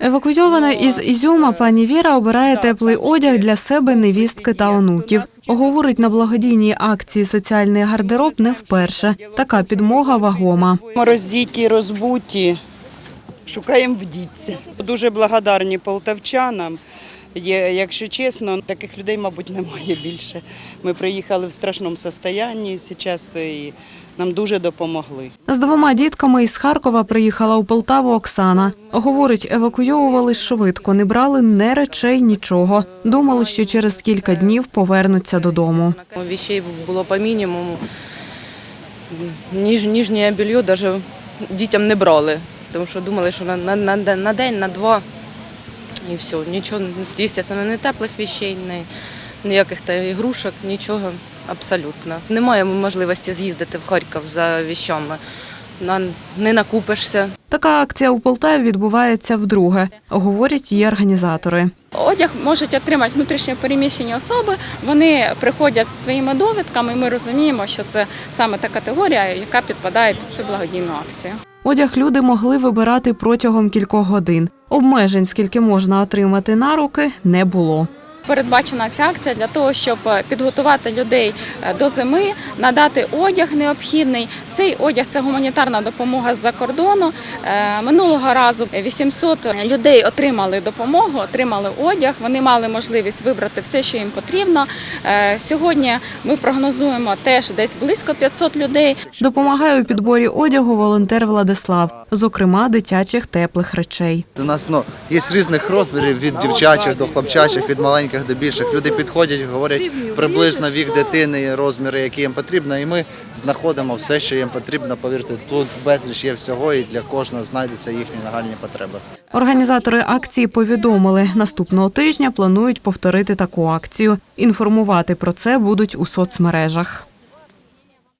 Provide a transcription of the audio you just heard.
Евакуйована із Ізюма пані Віра обирає теплий одяг для себе, невістки та онуків. Говорить, на благодійній акції соціальний гардероб не вперше. Така підмога вагома. Роздіті, розбуті, шукаємо вдіться. Дуже благодарні полтавчанам. Якщо чесно, таких людей, мабуть, немає більше. Ми приїхали в страшному стані зараз і нам дуже допомогли. З двома дітками із Харкова приїхала у Полтаву Оксана. Говорить, евакуйовували швидко, не брали не речей, нічого. Думали, що через кілька днів повернуться додому. Вещей було по мінімуму. Ніж, ніжнє белье навіть дітям не брали, тому що думали, що на, на, на, на день, на два і все. Нічого, звісно, не теплих вещей, не, ніяких та ігрушок, нічого абсолютно. Немає можливості з'їздити в Харків за вещами. На, не накупишся. Така акція у Полтаві відбувається вдруге, говорять її організатори. Одяг можуть отримати внутрішньо переміщені особи. Вони приходять зі своїми довідками. і Ми розуміємо, що це саме та категорія, яка підпадає під цю благодійну акцію. Одяг люди могли вибирати протягом кількох годин. Обмежень, скільки можна отримати на руки, не було. Передбачена ця акція для того, щоб підготувати людей е, до зими, надати одяг необхідний. Цей одяг це гуманітарна допомога з-за кордону. Е, Минулого разу 800 людей отримали допомогу, отримали одяг. Вони мали можливість вибрати все, що їм потрібно. Е, Сьогодні ми прогнозуємо теж десь близько 500 людей. Допомагає у підборі одягу волонтер Владислав, зокрема дитячих теплих речей. У нас ну, є різних розмірів від дівчачих до хлопчачих, від маленьких до більших. Люди підходять, говорять приблизно вік дитини, розміри, які їм потрібно, і ми знаходимо все, що їм потрібно. Повірте, тут безліч є всього, і для кожного знайдуться їхні нагальні потреби. Організатори акції повідомили, наступного тижня планують повторити таку акцію. Інформувати про це будуть у соцмережах.